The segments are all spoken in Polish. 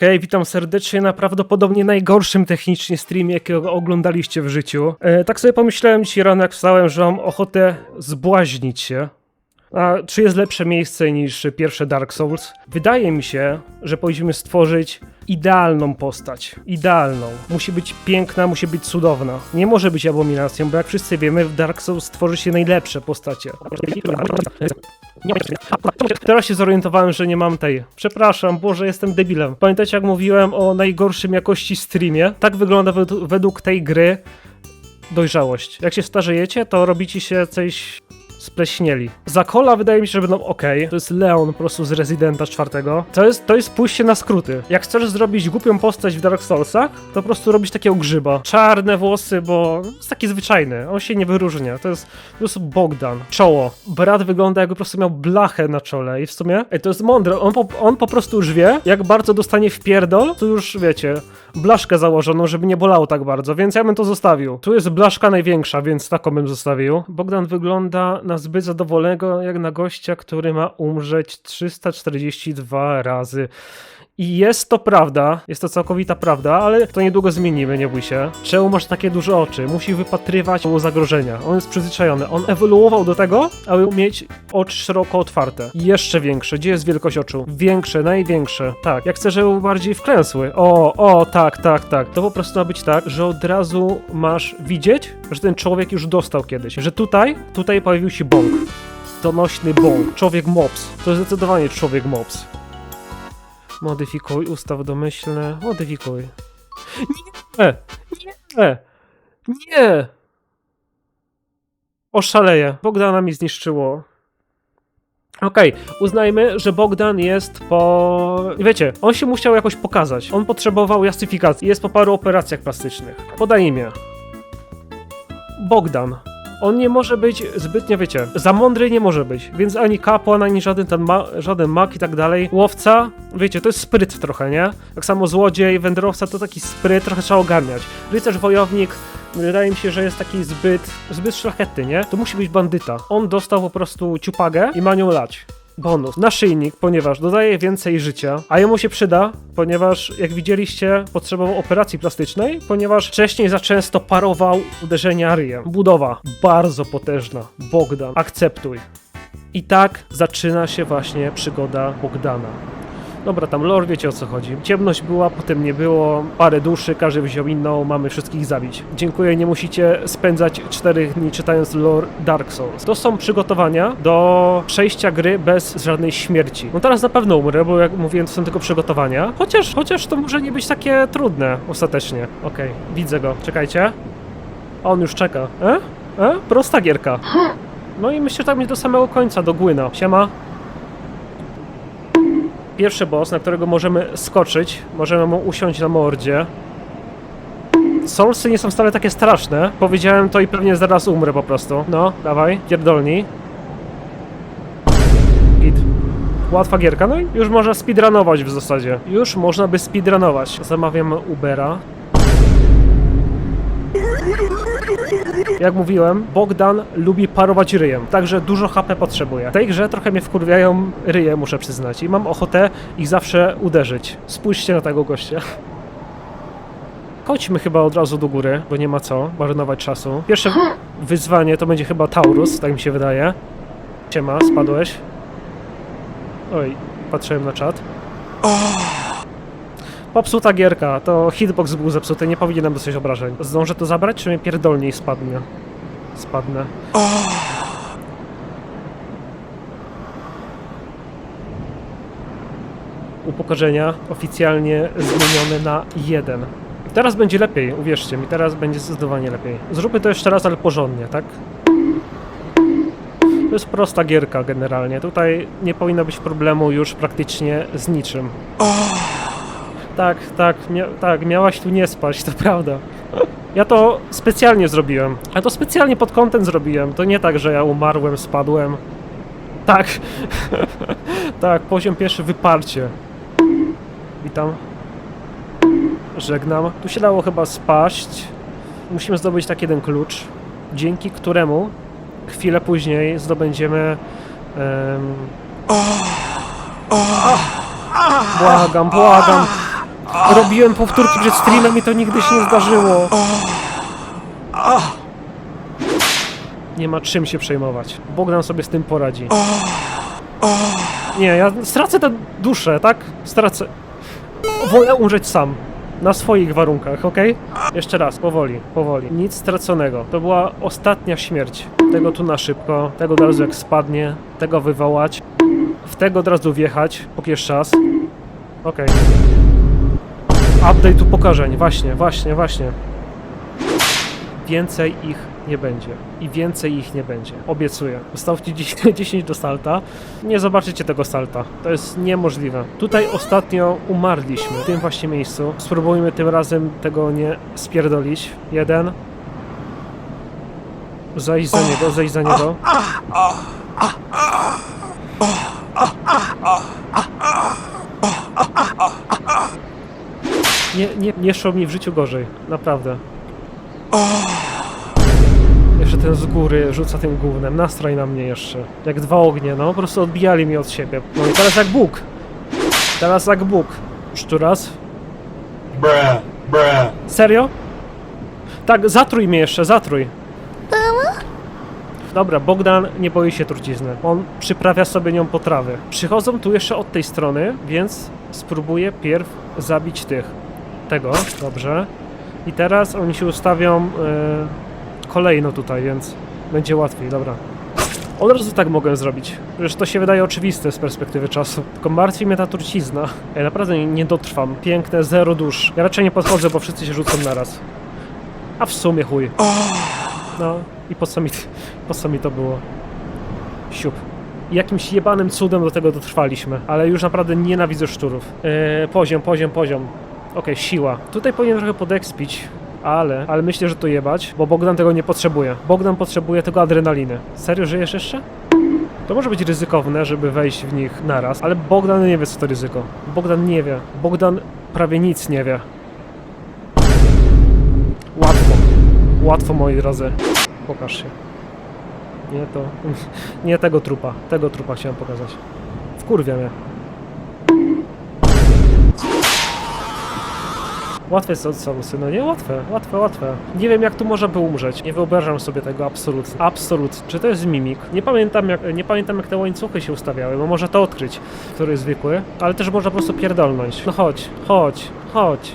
Hej, witam serdecznie na prawdopodobnie najgorszym technicznie streamie, jakiego oglądaliście w życiu. E, tak sobie pomyślałem dzisiaj rano, jak wstałem, że mam ochotę zbłaźnić się. A czy jest lepsze miejsce niż pierwsze Dark Souls? Wydaje mi się, że powinniśmy stworzyć idealną postać. Idealną. Musi być piękna, musi być cudowna. Nie może być abominacją, bo jak wszyscy wiemy, w Dark Souls tworzy się najlepsze postacie. Teraz się zorientowałem, że nie mam tej. Przepraszam, Boże, jestem debilem. Pamiętacie, jak mówiłem o najgorszym jakości streamie? Tak wygląda wed- według tej gry dojrzałość. Jak się starzejecie, to robicie się coś spleśnieli. Za Cola wydaje mi się, że będą ok. To jest Leon po prostu z Residenta czwartego. To jest, to jest pójście na skróty. Jak chcesz zrobić głupią postać w Dark Soulsach, to po prostu robisz takiego grzyba. Czarne włosy, bo jest taki zwyczajny. On się nie wyróżnia. To jest po prostu Bogdan. Czoło. Brat wygląda jakby po prostu miał blachę na czole i w sumie ej, to jest mądre. On po, on po prostu już wie, jak bardzo dostanie w pierdol, to już wiecie, blaszkę założoną, żeby nie bolało tak bardzo, więc ja bym to zostawił. Tu jest blaszka największa, więc taką bym zostawił. Bogdan wygląda na zbyt zadowolonego, jak na gościa, który ma umrzeć 342 razy. I jest to prawda, jest to całkowita prawda, ale to niedługo zmienimy, nie bój się. Czemu masz takie duże oczy? Musi wypatrywać zagrożenia. On jest przyzwyczajony. On ewoluował do tego, aby mieć oczy szeroko otwarte. Jeszcze większe. Gdzie jest wielkość oczu? Większe, największe. Tak. Jak chcę, żeby bardziej wklęsły. O, o, tak, tak, tak. To po prostu ma być tak, że od razu masz widzieć, że ten człowiek już dostał kiedyś. Że tutaj, tutaj pojawił się bąk. Donośny bąk. Człowiek mops. To jest zdecydowanie człowiek mops. Modyfikuj, ustaw domyślne. Modyfikuj. Nie! Nie! Nie! Oszaleję. Bogdana mi zniszczyło. Okej, uznajmy, że Bogdan jest po. Wiecie, on się musiał jakoś pokazać. On potrzebował jasyfikacji. Jest po paru operacjach plastycznych. Podaj imię. Bogdan. On nie może być zbytnio, wiecie, za mądry nie może być, więc ani kapłan, ani żaden ten ma, żaden mak i tak dalej. Łowca, wiecie, to jest spryt trochę, nie? Tak samo złodziej, wędrowca to taki spryt, trochę trzeba ogarniać. Rycerz, wojownik, wydaje mi się, że jest taki zbyt, zbyt szlachetny, nie? To musi być bandyta. On dostał po prostu ciupagę i ma nią lać. Bonus. Naszyjnik, ponieważ dodaje więcej życia, a jemu się przyda, ponieważ jak widzieliście, potrzebował operacji plastycznej, ponieważ wcześniej za często parował uderzenia ryjem. Budowa bardzo potężna. Bogdan, akceptuj. I tak zaczyna się właśnie przygoda Bogdana. Dobra, tam lore wiecie o co chodzi. Ciemność była, potem nie było, parę duszy, każdy wziął inną, mamy wszystkich zabić. Dziękuję, nie musicie spędzać czterech dni czytając lore Dark Souls. To są przygotowania do przejścia gry bez żadnej śmierci. No teraz na pewno umrę, bo jak mówiłem, to są tylko przygotowania. Chociaż, chociaż to może nie być takie trudne ostatecznie. Okej, widzę go, czekajcie. On już czeka. E? E? Prosta gierka. No i myślę, że tak będzie do samego końca, do Głyna. Siema pierwszy boss, na którego możemy skoczyć, możemy mu usiąść na mordzie. Soulsy nie są wcale takie straszne. Powiedziałem to i pewnie zaraz umrę po prostu. No, dawaj, pierdolnij. Git. Łatwa gierka, no i już można speedrunować w zasadzie. Już można by speedrunować. Zamawiam Ubera. Jak mówiłem, Bogdan lubi parować ryjem, także dużo HP potrzebuje. W tej grze trochę mnie wkurwiają ryje, muszę przyznać, i mam ochotę ich zawsze uderzyć. Spójrzcie na tego gościa. Chodźmy chyba od razu do góry, bo nie ma co marnować czasu. Pierwsze wyzwanie to będzie chyba Taurus, tak mi się wydaje. Siema, spadłeś. Oj, patrzyłem na czat. Popsuta gierka, to hitbox był zepsuty, nie powinienem dostać obrażeń. Zdążę to zabrać, czy mnie pierdolnie i spadnie? Spadnę. Upokorzenia oficjalnie zmienione na jeden. Teraz będzie lepiej, uwierzcie mi, teraz będzie zdecydowanie lepiej. Zróbmy to jeszcze raz, ale porządnie, tak? To jest prosta gierka generalnie. Tutaj nie powinno być problemu już praktycznie z niczym. Tak, tak, mia tak, miałaś tu nie spać, to prawda. Ja to specjalnie zrobiłem. Ja to specjalnie pod kątem zrobiłem. To nie tak, że ja umarłem, spadłem. Tak. tak, poziom pierwszy wyparcie. Witam. Żegnam. Tu się dało chyba spaść. Musimy zdobyć tak jeden klucz, dzięki któremu chwilę później zdobędziemy. Um... Błagam, błagam. Robiłem powtórki przed streamem i to nigdy się nie zdarzyło. Nie ma czym się przejmować. Bogdan sobie z tym poradzi. Nie, ja stracę tę duszę, tak? Stracę. Wolę umrzeć sam. Na swoich warunkach, ok? Jeszcze raz, powoli, powoli. Nic straconego. To była ostatnia śmierć. Tego tu na szybko, tego od razu jak spadnie, tego wywołać, w tego od razu wjechać, póki jest czas. Okej. Update upokorzeń, właśnie, właśnie, właśnie. Więcej ich nie będzie. I więcej ich nie będzie. Obiecuję. Ustawcie 10 10 do salta. Nie zobaczycie tego salta. To jest niemożliwe. Tutaj ostatnio umarliśmy. W tym właśnie miejscu. Spróbujmy tym razem tego nie spierdolić. Jeden. Zejść za niego, zejść za niego. Nie, nie, nie szło mi w życiu gorzej. Naprawdę. Jeszcze ten z góry rzuca tym gównem. Nastroj na mnie jeszcze. Jak dwa ognie, no. Po prostu odbijali mnie od siebie. No i teraz jak Bóg. Teraz jak Bóg. Już tu raz. Bruh, bruh. Serio? Tak, zatrój mnie jeszcze, zatrój. Dobra, Bogdan nie boi się trucizny. On przyprawia sobie nią potrawy. Przychodzą tu jeszcze od tej strony, więc spróbuję pierw zabić tych. Tego, dobrze. I teraz oni się ustawią e, kolejno tutaj, więc będzie łatwiej, dobra. Od razu tak mogę zrobić. Przecież to się wydaje oczywiste z perspektywy czasu. Tylko martwi mnie ta trucizna. Ja naprawdę nie, dotrwam. Piękne, zero dusz. Ja raczej nie podchodzę, bo wszyscy się rzucą naraz. A w sumie chuj. No i po co mi, po co mi to było? Siup. Jakimś jebanym cudem do tego dotrwaliśmy, ale już naprawdę nienawidzę szczurów. Eee, poziom, poziom, poziom. Okej, siła. Tutaj powinien trochę podekspić, ale, ale myślę, że to jebać, bo Bogdan tego nie potrzebuje. Bogdan potrzebuje tego adrenaliny. Serio, żyjesz jeszcze? To może być ryzykowne, żeby wejść w nich naraz, ale Bogdan nie wie, co to ryzyko. Bogdan nie wie. Bogdan prawie nic nie wie. Łatwo. Łatwo, moi drodzy. Pokaż się. Nie to. Nie tego trupa. Tego trupa chciałem pokazać. Wkurwia mnie. Łatwe są samosy, no nie? Łatwe, łatwe, łatwe. Nie wiem jak tu można by umrzeć. Nie wyobrażam sobie tego absolutnie. Absolut. Czy to jest mimik? Nie pamiętam jak, nie pamiętam jak te łańcuchy się ustawiały, bo można to odkryć, który jest zwykły. Ale też można po prostu pierdolnąć. No chodź, chodź, chodź.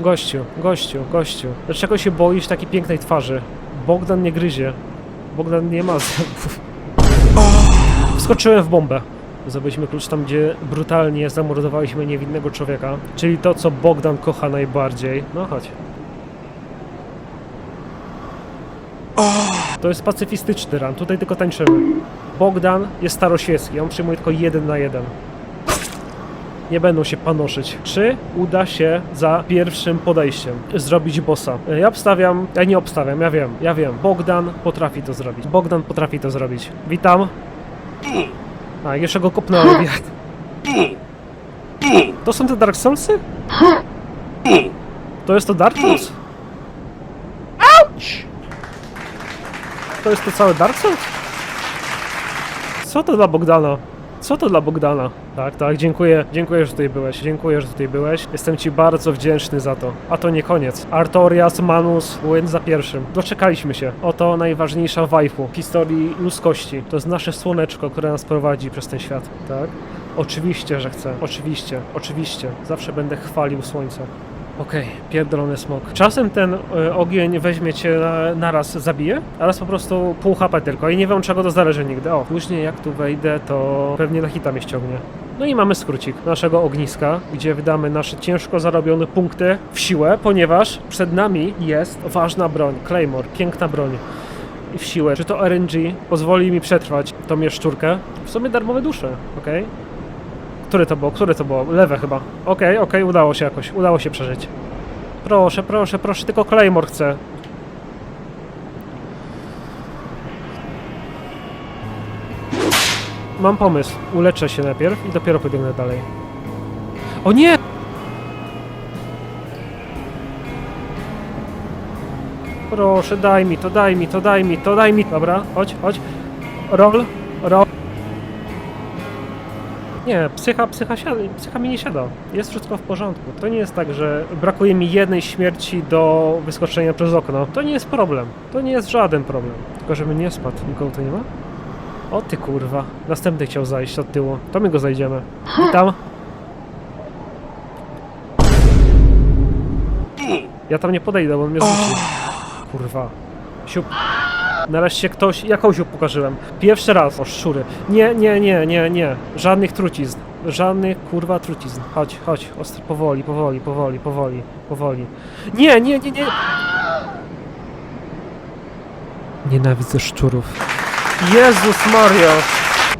Gościu, gościu, gościu. Dlaczego się boisz takiej pięknej twarzy? Bogdan nie gryzie. Bogdan nie ma zębów. Wskoczyłem w bombę. Zdobyliśmy klucz tam, gdzie brutalnie zamordowaliśmy niewinnego człowieka. Czyli to, co Bogdan kocha najbardziej. No chodź. To jest pacyfistyczny ran, tutaj tylko tańczymy. Bogdan jest staroświecki, on przyjmuje tylko jeden na jeden nie będą się panoszyć. Czy uda się za pierwszym podejściem zrobić bossa? Ja obstawiam, ja nie obstawiam, ja wiem, ja wiem. Bogdan potrafi to zrobić. Bogdan potrafi to zrobić. Witam. A, jeszcze go kopnąłem. Jak? To są te Dark Soulsy? To jest to Dark Souls? To jest to całe Dark Souls? Co to dla Bogdana? Co to dla Bogdana? Tak, tak, dziękuję, dziękuję, że tutaj byłeś, dziękuję, że tutaj byłeś. Jestem ci bardzo wdzięczny za to. A to nie koniec. Artorias, Manus, Łyn za pierwszym. Doczekaliśmy się. Oto najważniejsza wajfu w historii ludzkości. To jest nasze słoneczko, które nas prowadzi przez ten świat, tak? Oczywiście, że chcę. Oczywiście, oczywiście. Zawsze będę chwalił słońce. Okej, pierdolony smok. Czasem ten y, ogień weźmie cię na, naraz zabije, a raz po prostu pół HP tylko i nie wiem czego to zależy nigdy. O, później jak tu wejdę, to pewnie na hita mnie ściągnie. No i mamy skrócik naszego ogniska, gdzie wydamy nasze ciężko zarobione punkty w siłę, ponieważ przed nami jest ważna broń, Claymore, piękna broń. I w siłę. Czy to RNG pozwoli mi przetrwać tą mieszczurkę? W sumie darmowe dusze, okej? Które to było? Które to było? Lewe chyba. Okej, okej, udało się jakoś. Udało się przeżyć. Proszę, proszę, proszę, tylko Claymore chcę. Mam pomysł. Uleczę się najpierw i dopiero pobiegnę dalej. O nie! Proszę, daj mi to, daj mi to, daj mi to, daj mi. Dobra, chodź, chodź. Roll, roll. Nie, psycha, psycha, siada, psycha mi nie siada. Jest wszystko w porządku. To nie jest tak, że brakuje mi jednej śmierci do wyskoczenia przez okno. To nie jest problem. To nie jest żaden problem. Tylko żeby nie spadł. Nikogo tu nie ma? O ty kurwa. Następny chciał zajść od tyłu. To my go zajdziemy. Witam. Ja tam nie podejdę, bo on mnie zrzuci. Kurwa. Siup. Nareszcie ktoś, jaką siup pokażyłem. Pierwszy raz, o szczury. Nie, nie, nie, nie, nie. Żadnych trucizn. Żadnych kurwa trucizn. Chodź, chodź. Ostro, powoli, powoli, powoli, powoli, powoli. Nie, nie, nie, nie. Nienawidzę szczurów. Jezus Mario!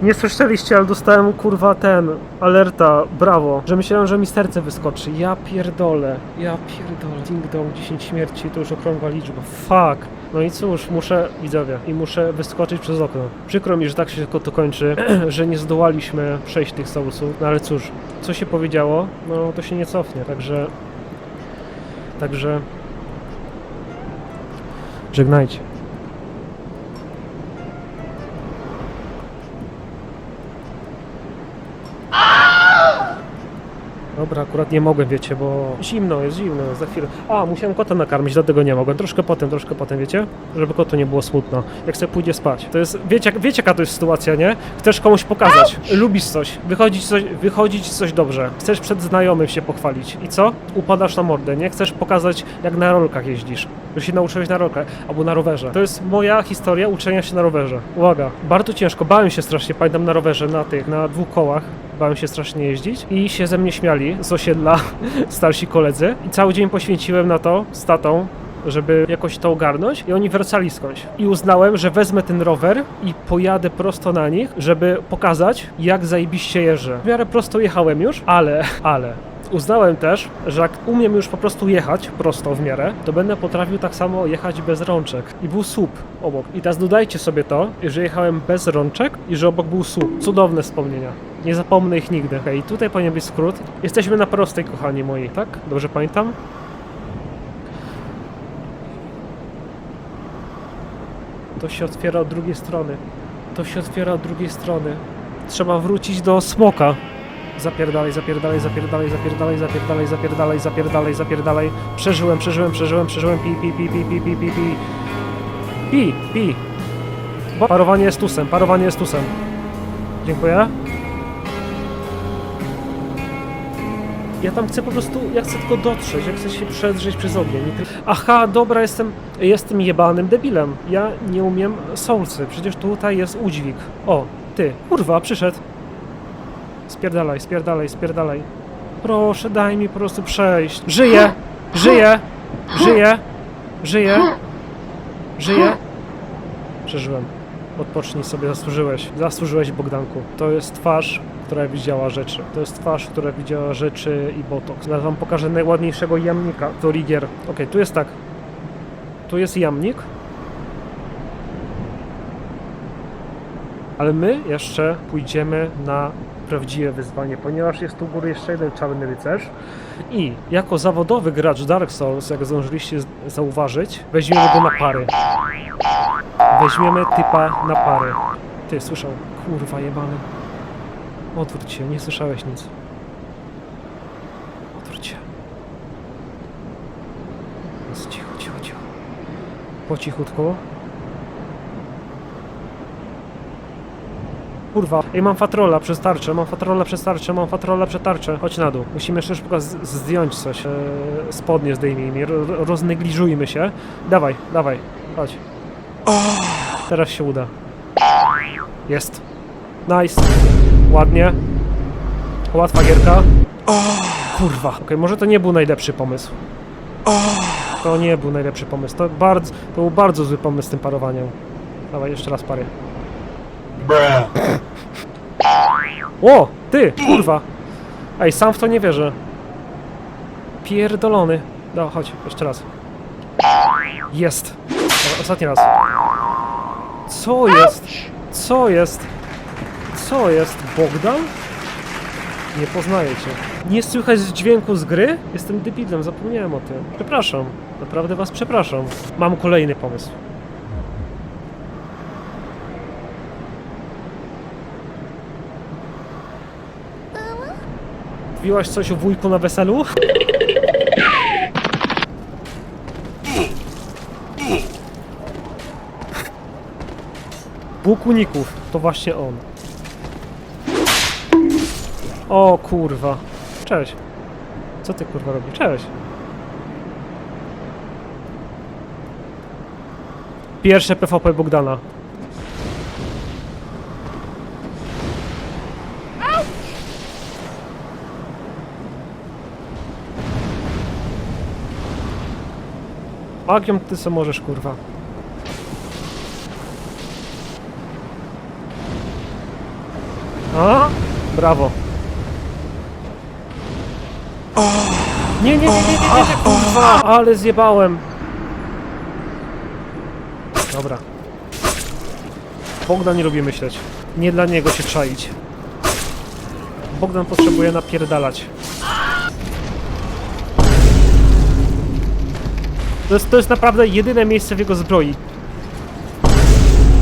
Nie słyszeliście, ale dostałem kurwa ten alerta, brawo, że myślałem, że mi serce wyskoczy. Ja pierdolę, ja pierdolę. Ding dong, 10 śmierci to już okrągła liczba. Fuck. No i cóż, muszę, widzowie, i muszę wyskoczyć przez okno. Przykro mi, że tak się to kończy, że nie zdołaliśmy przejść tych sousów, no ale cóż, co się powiedziało, no to się nie cofnie, także... Także... Żegnajcie. Dobra, akurat nie mogłem, wiecie, bo zimno, jest zimno, za chwilę. A, musiałem kota nakarmić, dlatego nie mogłem. Troszkę potem, troszkę potem, wiecie? Żeby kotu nie było smutno. Jak sobie pójdzie spać. To jest, wiecie, wiecie jaka to jest sytuacja, nie? Chcesz komuś pokazać, lubisz coś, wychodzić coś, wychodzić coś dobrze. Chcesz przed znajomym się pochwalić. I co? Upadasz na mordę, nie? Chcesz pokazać, jak na rolkach jeździsz. Że się nauczyłeś na rolkach, albo na rowerze. To jest moja historia uczenia się na rowerze. Uwaga, bardzo ciężko, bałem się strasznie, pamiętam na rowerze, na tych, na dwóch kołach. Bałem się strasznie jeździć i się ze mnie śmiali z osiedla starsi koledzy. I cały dzień poświęciłem na to z tatą, żeby jakoś to ogarnąć i oni wracali skądś. I uznałem, że wezmę ten rower i pojadę prosto na nich, żeby pokazać, jak zajebiście jeżdżę. W miarę prosto jechałem już, ale, ale... Uznałem też, że jak umiem już po prostu jechać prosto w miarę, to będę potrafił tak samo jechać bez rączek. I był słup obok. I teraz dodajcie sobie to, że jechałem bez rączek i że obok był słup. Cudowne wspomnienia. Nie zapomnę ich nigdy. Okej, i tutaj powinien być skrót. Jesteśmy na prostej, kochani moi, tak? Dobrze pamiętam? To się otwiera od drugiej strony. To się otwiera od drugiej strony. Trzeba wrócić do smoka. Zapierdalaj, zapierdalaj, zapierdalaj, zapierdalaj, zapierdalaj, zapierdalaj, zapierdalaj, zapierdalaj. Przeżyłem, przeżyłem, przeżyłem, przeżyłem. Pi, pi, pi, pi, pi, pi, pi, pi. Pi, Parowanie jest tusem, parowanie jest tusem. Dziękuję. Ja tam chcę po prostu, ja chcę tylko dotrzeć, ja chcę się przedrzeć przez ogień. Aha, dobra, jestem, jestem jebanym debilem. Ja nie umiem soulsy, przecież tutaj jest udźwig. O, ty, kurwa, przyszedł. Spierdalaj, spierdalaj, spierdalaj. Proszę, daj mi po prostu przejść. Żyję! Żyję! Żyję! Żyję! Żyję! Przeżyłem. Odpocznij sobie, zasłużyłeś. Zasłużyłeś, Bogdanku. To jest twarz, która widziała rzeczy. To jest twarz, która widziała rzeczy i botox. Zaraz wam pokażę najładniejszego jamnika. To Rigier. Okej, tu jest tak. Tu jest jamnik. Ale my jeszcze pójdziemy na prawdziwe wyzwanie, ponieważ jest tu góry jeszcze jeden czarny rycerz. I jako zawodowy gracz Dark Souls, jak zdążyliście zauważyć, weźmiemy go na pary. Weźmiemy typa na pary. Ty, słyszał? Kurwa jebany. Odwróć się, nie słyszałeś nic. Odwróć się. Jest cicho, cicho, cicho. Po cichutku. Kurwa, ej, mam fatrola przez tarczę, mam fatrola przez tarczę, mam fatrola przez tarczę. Chodź na dół. Musimy jeszcze szybko z- zdjąć coś. Eee, spodnie zdejmijmy, ro, ro- roznegliżujmy się. Dawaj, dawaj, chodź. Teraz się uda. Jest. Nice. Ładnie. Łatwa gierka. Kurwa. Okej, może to nie był najlepszy pomysł. To nie był najlepszy pomysł. To, bardzo, to był bardzo zły pomysł z tym parowaniem. Dawaj, jeszcze raz parę. O! Ty! Kurwa! Ej, sam w to nie wierzę. Pierdolony. No, chodź, jeszcze raz. Jest! Dobra, ostatni raz. Co jest? Co jest? Co jest? Bogdan? Nie poznaję cię. Nie słychać dźwięku z gry? Jestem debilem, zapomniałem o tym. Przepraszam. Naprawdę was przepraszam. Mam kolejny pomysł. Mówiłaś coś o wujku na weselu? Bóg uników, to właśnie on. O kurwa. Cześć. Co ty kurwa robisz? Cześć. Pierwsze PvP Bogdana. Magią ty co możesz kurwa. A? Brawo. Nie, nie, nie, nie, nie, nie, kurwa, ale zjebałem. Dobra. Bogdan nie lubi myśleć. Nie dla niego się czaić. Bogdan potrzebuje napierdalać. To jest, to jest naprawdę jedyne miejsce w jego zbroi.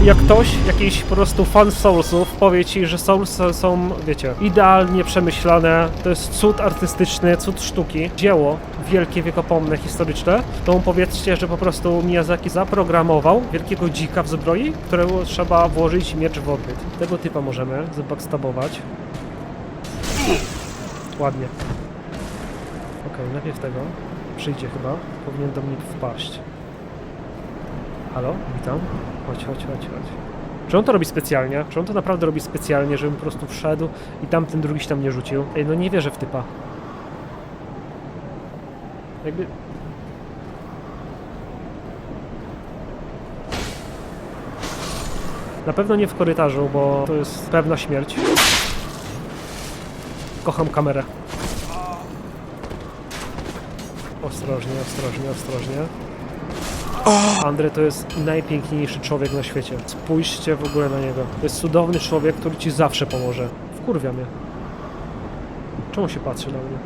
Jak ktoś, jakiś po prostu fan Soulsów powie ci, że Soulsy są, wiecie, idealnie przemyślane, to jest cud artystyczny, cud sztuki, dzieło wielkie, wiekopomne, historyczne, to mu powiedzcie, że po prostu Miyazaki zaprogramował wielkiego dzika w zbroi, któremu trzeba włożyć miecz w odbyt. Tego typa możemy zabackstabować. Ładnie. Okej, najpierw tego. Przyjdzie chyba. Powinien do mnie wpaść. Halo? Witam. Chodź, chodź, chodź, chodź. Czy on to robi specjalnie? Czy on to naprawdę robi specjalnie, żebym po prostu wszedł i tamten drugi się tam nie rzucił? Ej, no nie wierzę w typa. Jakby... Na pewno nie w korytarzu, bo to jest pewna śmierć. Kocham kamerę. Ostrożnie, ostrożnie, ostrożnie. Andrzej to jest najpiękniejszy człowiek na świecie. Spójrzcie w ogóle na niego. To jest cudowny człowiek, który ci zawsze pomoże. Wkurwia mnie. Czemu się patrzy na mnie?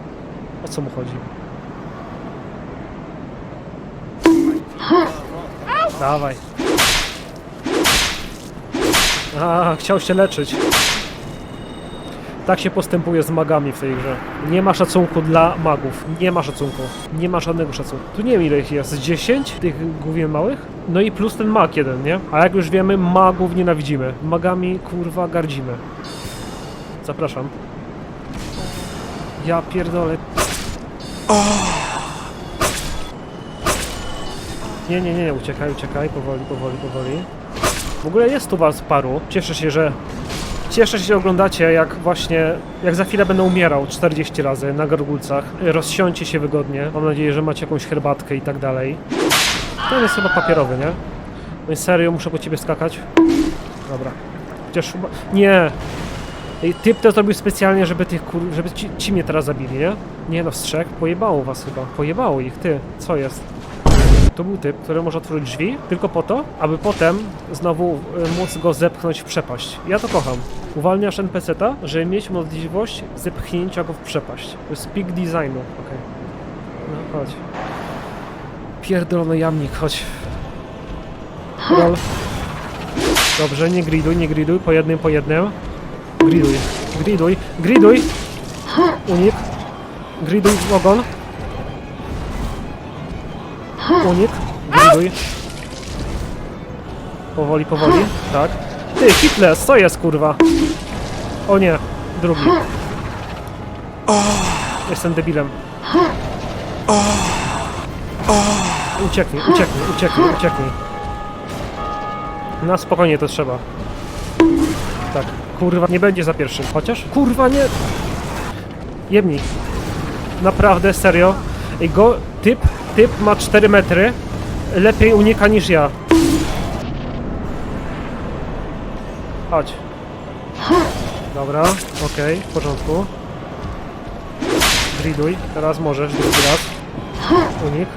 O co mu chodzi? Dawaj. A, chciał się leczyć. Tak się postępuje z magami w tej grze. Nie ma szacunku dla magów. Nie ma szacunku. Nie ma żadnego szacunku. Tu nie wiem ile ich jest. 10 tych głównie małych? No i plus ten mag jeden, nie? A jak już wiemy, magów nienawidzimy. Magami kurwa gardzimy. Zapraszam. Ja pierdolę. Nie, nie, nie, nie, uciekaj, uciekaj, powoli, powoli, powoli. W ogóle jest tu was paru. Cieszę się, że Cieszę się, że oglądacie, jak właśnie, jak za chwilę będę umierał 40 razy na gargulcach. Rozsiądźcie się wygodnie. Mam nadzieję, że macie jakąś herbatkę i tak dalej. Ten jest chyba papierowy, nie? No i serio, muszę po ciebie skakać? Dobra. Chociaż chyba... Nie! Ej, typ to zrobił specjalnie, żeby tych kur... żeby ci, ci mnie teraz zabili, nie? Nie no, strzech. Pojebało was chyba. Pojebało ich, ty. Co jest? To był typ, który może otworzyć drzwi tylko po to, aby potem znowu y, móc go zepchnąć w przepaść. Ja to kocham. Uwalniasz NPC-ta, żeby mieć możliwość zepchnięcia go w przepaść. To jest peak designu. Okej. No chodź. Pierdolony jamnik, chodź. Rol. Dobrze, nie griduj, nie griduj, po jednym, po jednym. Griduj, griduj, griduj! Unik. Griduj w ogon. Unik. Griduj. Powoli, powoli. Tak. Ty, Hitler, co jest kurwa? O nie, drugi. Jestem debilem. Ucieknij, ucieknij, ucieknij, ucieknij. Na spokojnie to trzeba. Tak, kurwa, nie będzie za pierwszym. Chociaż, kurwa, nie. Jemnij. Naprawdę, serio. Ej, go, typ, typ ma 4 metry. Lepiej unika niż ja. Chodź. Dobra, okej, w porządku. Griduj, teraz możesz, drugi raz. Unik.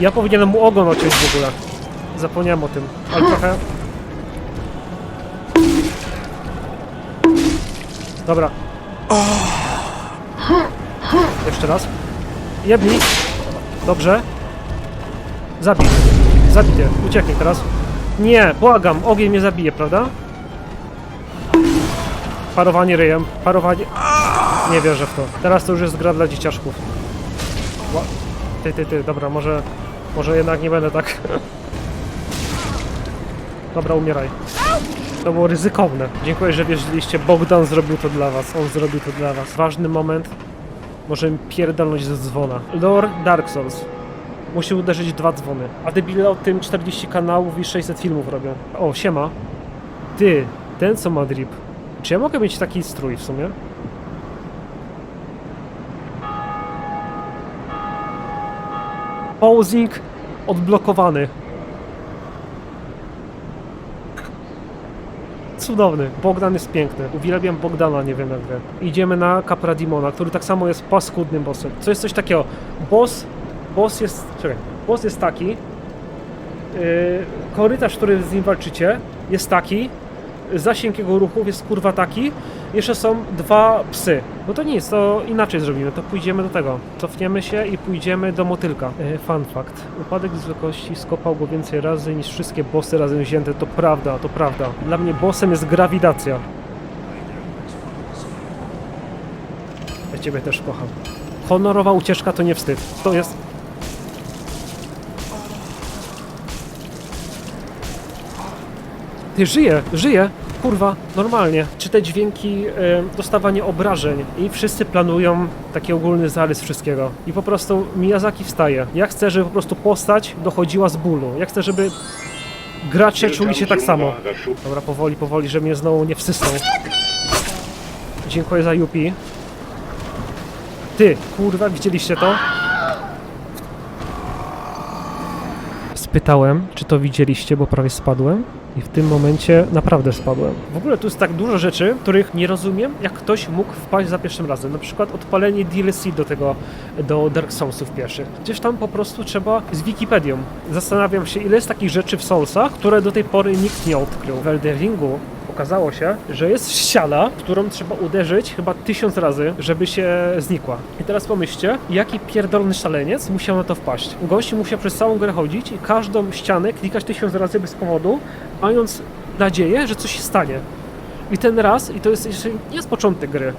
Ja powinienem mu ogon ociąć w ogóle. Zapomniałem o tym, ale trochę... Dobra. Jeszcze raz. Jebnij. Dobrze. Zabij. Zabij Ucieknij teraz. Nie, błagam, ogień mnie zabije, prawda? Parowanie ryjem, parowanie... Nie wierzę w to. Teraz to już jest gra dla dzieciaszków. Ty, ty, ty, dobra, może... Może jednak nie będę tak... Dobra, umieraj. To było ryzykowne. Dziękuję, że wierzyliście. Bogdan zrobił to dla was. On zrobił to dla was. Ważny moment. Możemy pierdolnąć ze dzwona. Lord Dark Souls. Musi uderzyć dwa dzwony. A debile o tym 40 kanałów i 600 filmów robią. O, siema. Ty, ten co ma drip. Czy ja mogę mieć taki strój w sumie? Pausing odblokowany. Cudowny. Bogdan jest piękny. Uwielbiam Bogdana, nie wiem jak wy. Idziemy na Capra Dimona, który tak samo jest paskudnym bossem. Co jest coś takiego. Boss, boss jest, czekaj, boss jest taki. Yy, korytarz, który z nim walczycie, jest taki. Zasięg jego ruchów jest kurwa taki. Jeszcze są dwa psy. No to nic, to inaczej zrobimy. To pójdziemy do tego. Cofniemy się i pójdziemy do motylka. E, fun fact. Upadek z wysokości skopał go więcej razy niż wszystkie bossy razem wzięte. To prawda, to prawda. Dla mnie bossem jest grawitacja. Ja ciebie też kocham. Honorowa ucieczka to nie wstyd. To jest... żyje, żyje! Kurwa, normalnie. Czy te dźwięki, e, dostawanie obrażeń i wszyscy planują taki ogólny zarys wszystkiego. I po prostu Miyazaki wstaje. Ja chcę, żeby po prostu postać dochodziła z bólu. Ja chcę, żeby gracze czuli się tak samo. Dobra, powoli, powoli, że mnie znowu nie wsysnął. Dziękuję za Yupi. Ty, kurwa, widzieliście to? Spytałem, czy to widzieliście, bo prawie spadłem. I w tym momencie naprawdę spadłem. W ogóle tu jest tak dużo rzeczy, których nie rozumiem, jak ktoś mógł wpaść za pierwszym razem. Na przykład odpalenie DLC do tego, do Dark Soulsów pierwszych. Gdzieś tam po prostu trzeba z Wikipedią. Zastanawiam się, ile jest takich rzeczy w Soulsach, które do tej pory nikt nie odkrył. W Elden Ringu okazało się, że jest ściana, którą trzeba uderzyć chyba tysiąc razy, żeby się znikła. I teraz pomyślcie, jaki pierdolny szaleniec musiał na to wpaść. Gość musiał przez całą grę chodzić i każdą ścianę klikać tysiąc razy bez powodu, mając nadzieję, że coś się stanie. I ten raz, i to jest jeszcze nie jest początek gry,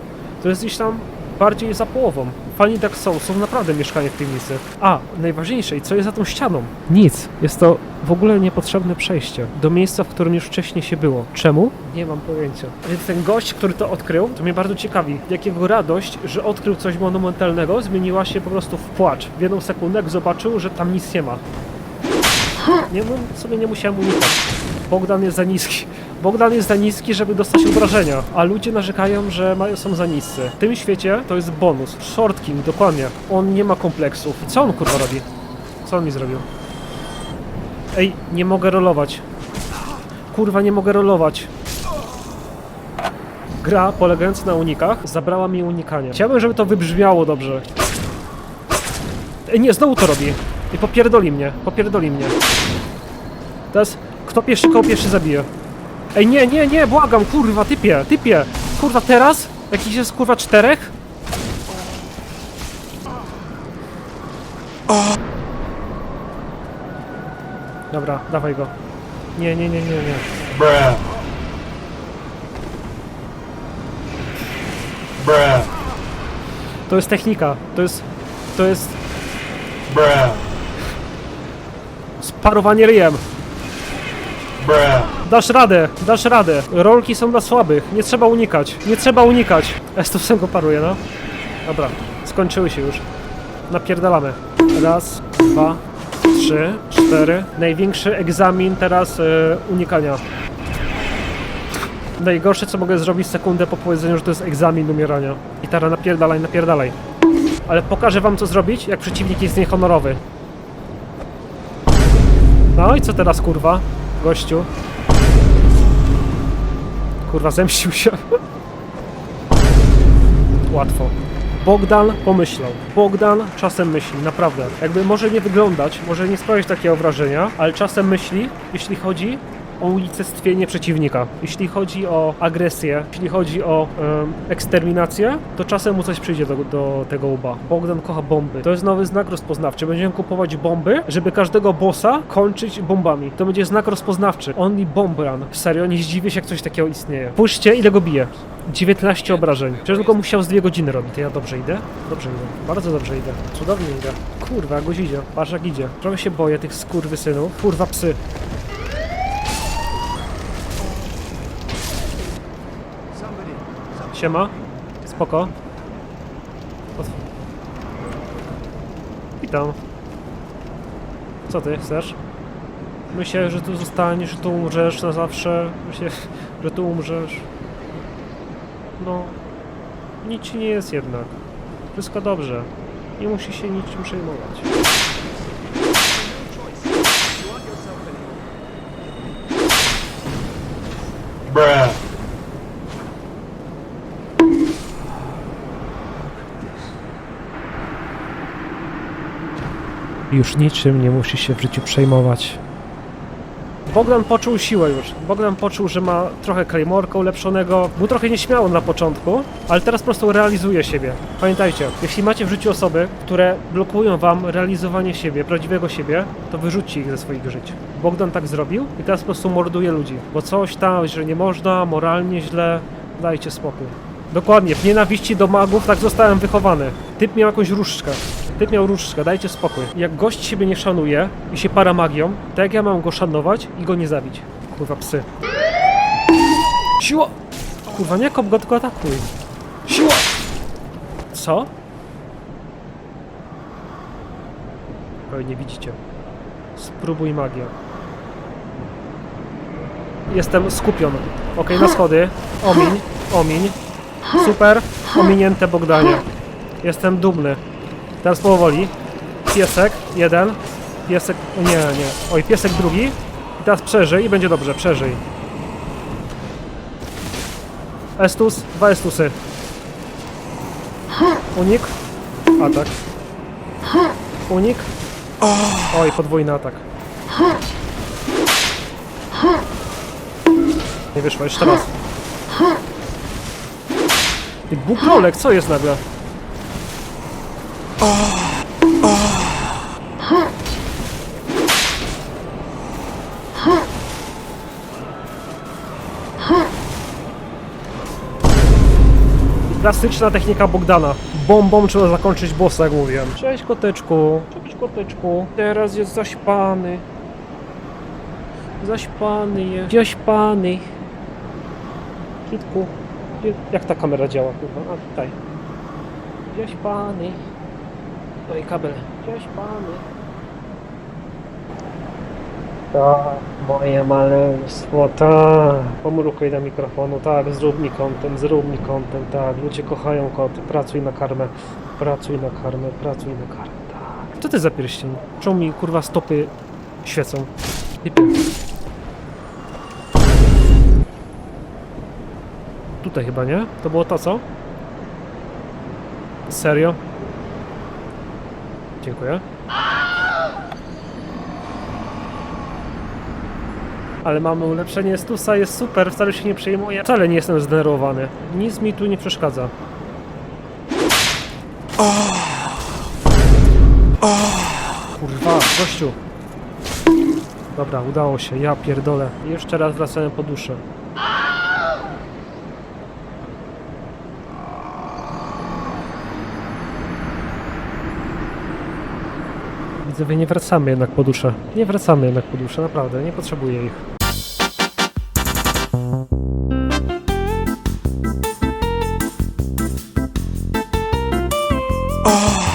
to jest gdzieś tam bardziej za połową. Fani Dark Soulsów naprawdę mieszkanie w piwnicy. A, najważniejsze, i co jest za tą ścianą? Nic. Jest to w ogóle niepotrzebne przejście do miejsca, w którym już wcześniej się było. Czemu? Nie mam pojęcia. Więc ten gość, który to odkrył, to mnie bardzo ciekawi, jak jego radość, że odkrył coś monumentalnego, zmieniła się po prostu w płacz. W jedną sekundę, zobaczył, że tam nic nie ma. Nie, no, sobie nie musiałem unikać. Bogdan jest za niski. Bogdan jest za niski, żeby dostać obrażenia, a ludzie narzekają, że mają, są za niscy. W tym świecie to jest bonus. Short King, dokładnie. On nie ma kompleksów. Co on kurwa robi? Co on mi zrobił? Ej, nie mogę rolować. Kurwa, nie mogę rolować. Gra polegająca na unikach zabrała mi unikanie. Chciałbym, żeby to wybrzmiało dobrze. Ej, nie, znowu to robi. I popierdoli mnie, popierdoli mnie. Teraz kto pierwszy, koło pierwszy zabije. Ej, nie, nie, nie, błagam, kurwa, typie, typie. Kurwa, teraz? Jakiś jest, kurwa, czterech? Dobra, dawaj go. Nie, nie, nie, nie, nie. Bruh. Bruh. To jest technika, to jest, to jest Bruh. sparowanie ryjem. Bruh. Dasz radę, dasz radę. Rolki są dla słabych, nie trzeba unikać, nie trzeba unikać. Estosem go paruje, no. Dobra, skończyły się już. Napierdalamy. Raz, dwa, trzy, cztery. Największy egzamin teraz e, unikania. Najgorsze co mogę zrobić sekundę po powiedzeniu, że to jest egzamin umierania. I teraz napierdalaj, napierdalaj. Ale pokażę wam co zrobić, jak przeciwnik jest niehonorowy. No i co teraz kurwa, gościu? Kurwa, zemścił się. Łatwo. Bogdan pomyślał. Bogdan czasem myśli, naprawdę. Jakby może nie wyglądać, może nie sprawiać takiego wrażenia, ale czasem myśli, jeśli chodzi unicestwienie przeciwnika. Jeśli chodzi o agresję, jeśli chodzi o em, eksterminację, to czasem mu coś przyjdzie do, do tego łba. Bogdan kocha bomby. To jest nowy znak rozpoznawczy. Będziemy kupować bomby, żeby każdego bossa kończyć bombami. To będzie znak rozpoznawczy. Only bomb run. Serio, nie zdziwię się, jak coś takiego istnieje. Spójrzcie, ile go bije. 19 obrażeń. Przecież tylko musiał z dwie godziny robić. Ja dobrze idę? Dobrze idę. Bardzo dobrze idę. Cudownie idę. Kurwa, jak idzie. Patrz jak idzie. Trochę się boję tych skurwysynów. Kurwa, psy. Siema. Spoko. Witam. Co ty chcesz? Myślę, że tu zostaniesz, że tu umrzesz na zawsze. Myślę, że tu umrzesz. No, nic ci nie jest jednak. Wszystko dobrze. Nie musi się niczym przejmować. Bruh. Już niczym nie musi się w życiu przejmować. Bogdan poczuł siłę już. Bogdan poczuł, że ma trochę Claymorka ulepszonego. Był trochę nieśmiały na początku, ale teraz po prostu realizuje siebie. Pamiętajcie, jeśli macie w życiu osoby, które blokują wam realizowanie siebie, prawdziwego siebie, to wyrzućcie ich ze swoich żyć. Bogdan tak zrobił i teraz po prostu morduje ludzi. Bo coś tam, że nie można, moralnie źle, dajcie spokój. Dokładnie, w nienawiści do magów tak zostałem wychowany. Typ miał jakąś różdżkę. Typ miał różdżkę, dajcie spokój. Jak gość siebie nie szanuje i się para magią, to jak ja mam go szanować i go nie zabić? Kurwa psy. Siła! Kurwa, nie kop go, tylko atakuj. Siła! Co? Pewnie widzicie. Spróbuj magię. Jestem skupiony. Okej, na schody. Omiń, omiń. Super, ominięte Bogdanie. Jestem dumny. Teraz powoli. Piesek, jeden. Piesek, nie, nie. Oj, piesek drugi. I teraz przeżyj i będzie dobrze, przeżyj. Estus, dwa estusy. Unik. Atak. Unik. Oj, podwójny atak. Nie wyszło, jeszcze raz. Bukrolek, co jest nagle? Klasyczna technika Bogdana. Bombą trzeba zakończyć bossa, jak mówiłem. Cześć koteczku. Cześć koteczku. Teraz jest zaśpany. Zaśpany jest. Zaśpany. Kitku. Jak ta kamera działa, kurwa? A tutaj. Gdzieś pany. No i kabel. Gdzieś pany. Tak, moje maleństwo, tak. Pomrukuj do mikrofonu, tak, zrób mi content, zrób mi content, tak. Ludzie kochają koty, pracuj na karmę, pracuj na karmę, pracuj na karmę, tak. Co ty za pierścień? Czemu mi, kurwa, stopy świecą? Tutaj chyba, nie? To było to, co? Serio? Dziękuję. Ale mamy ulepszenie Stusa, jest super, wcale się nie przejmuję. Wcale nie jestem zdenerwowany. Nic mi tu nie przeszkadza. Kurwa, gościu. Dobra, udało się, ja pierdolę. Jeszcze raz wracamy po duszę. Widzowie, nie wracamy jednak po duszę. Nie wracamy jednak po duszę, naprawdę, nie potrzebuję ich.